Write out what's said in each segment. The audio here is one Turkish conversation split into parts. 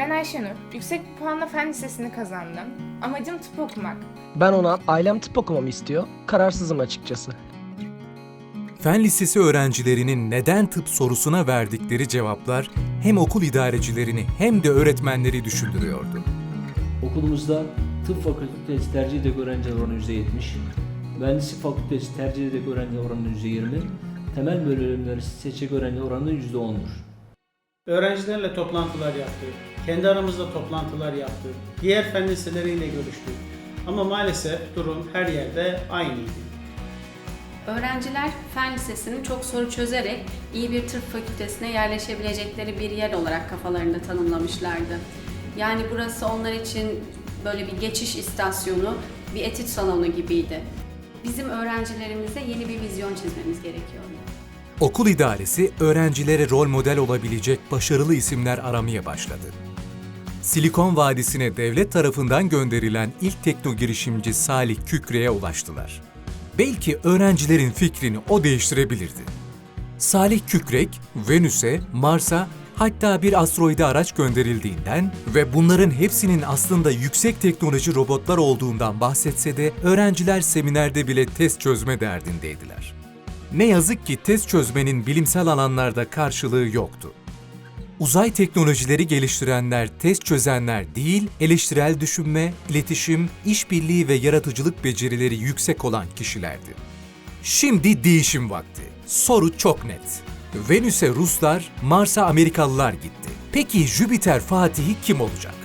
Ben Ayşenur. Yüksek bir puanla fen lisesini kazandım. Amacım tıp okumak. Ben ona ailem tıp okumamı istiyor. Kararsızım açıkçası. Fen lisesi öğrencilerinin neden tıp sorusuna verdikleri cevaplar hem okul idarecilerini hem de öğretmenleri düşündürüyordu. Okulumuzda tıp fakültesi tercih edecek öğrenci oranı %70, mühendislik fakültesi tercih edecek öğrenci oranı %20, temel bölümleri seçecek öğrenci oranı %10'dur. Öğrencilerle toplantılar yaptık. Kendi aramızda toplantılar yaptık. Diğer fen liseleriyle görüştük. Ama maalesef durum her yerde aynıydı. Öğrenciler Fen Lisesi'ni çok soru çözerek iyi bir tıp fakültesine yerleşebilecekleri bir yer olarak kafalarında tanımlamışlardı. Yani burası onlar için böyle bir geçiş istasyonu, bir etüt salonu gibiydi. Bizim öğrencilerimize yeni bir vizyon çizmemiz gerekiyordu. Okul idaresi öğrencilere rol model olabilecek başarılı isimler aramaya başladı. Silikon Vadisi'ne devlet tarafından gönderilen ilk tekno girişimci Salih Kükre'ye ulaştılar. Belki öğrencilerin fikrini o değiştirebilirdi. Salih Kükrek, Venüs'e, Mars'a hatta bir asteroide araç gönderildiğinden ve bunların hepsinin aslında yüksek teknoloji robotlar olduğundan bahsetse de öğrenciler seminerde bile test çözme derdindeydiler. Ne yazık ki test çözmenin bilimsel alanlarda karşılığı yoktu. Uzay teknolojileri geliştirenler test çözenler değil, eleştirel düşünme, iletişim, işbirliği ve yaratıcılık becerileri yüksek olan kişilerdi. Şimdi değişim vakti. Soru çok net. Venüs'e Ruslar, Mars'a Amerikalılar gitti. Peki Jüpiter Fatihi kim olacak?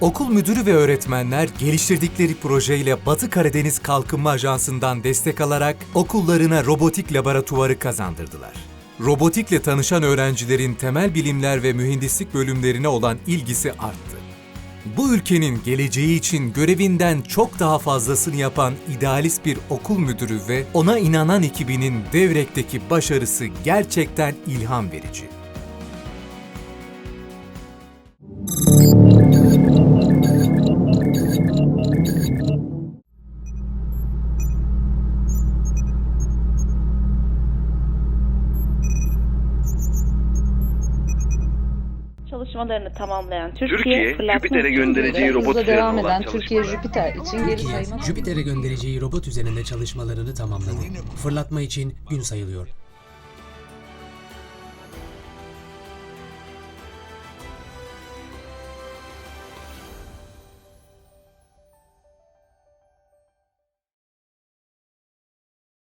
Okul müdürü ve öğretmenler geliştirdikleri projeyle Batı Karadeniz Kalkınma Ajansı'ndan destek alarak okullarına robotik laboratuvarı kazandırdılar. Robotikle tanışan öğrencilerin temel bilimler ve mühendislik bölümlerine olan ilgisi arttı. Bu ülkenin geleceği için görevinden çok daha fazlasını yapan idealist bir okul müdürü ve ona inanan ekibinin Devrek'teki başarısı gerçekten ilham verici. Çalışmalarını tamamlayan Türkiye, Türkiye, Jüpiter'e göndereceği robot Hızla üzerine devam olan eden Türkiye. Jüpiter için geri sayma Jüpiter'e göndereceği robot üzerinde çalışmalarını tamamladı. Fırlatma için gün sayılıyor.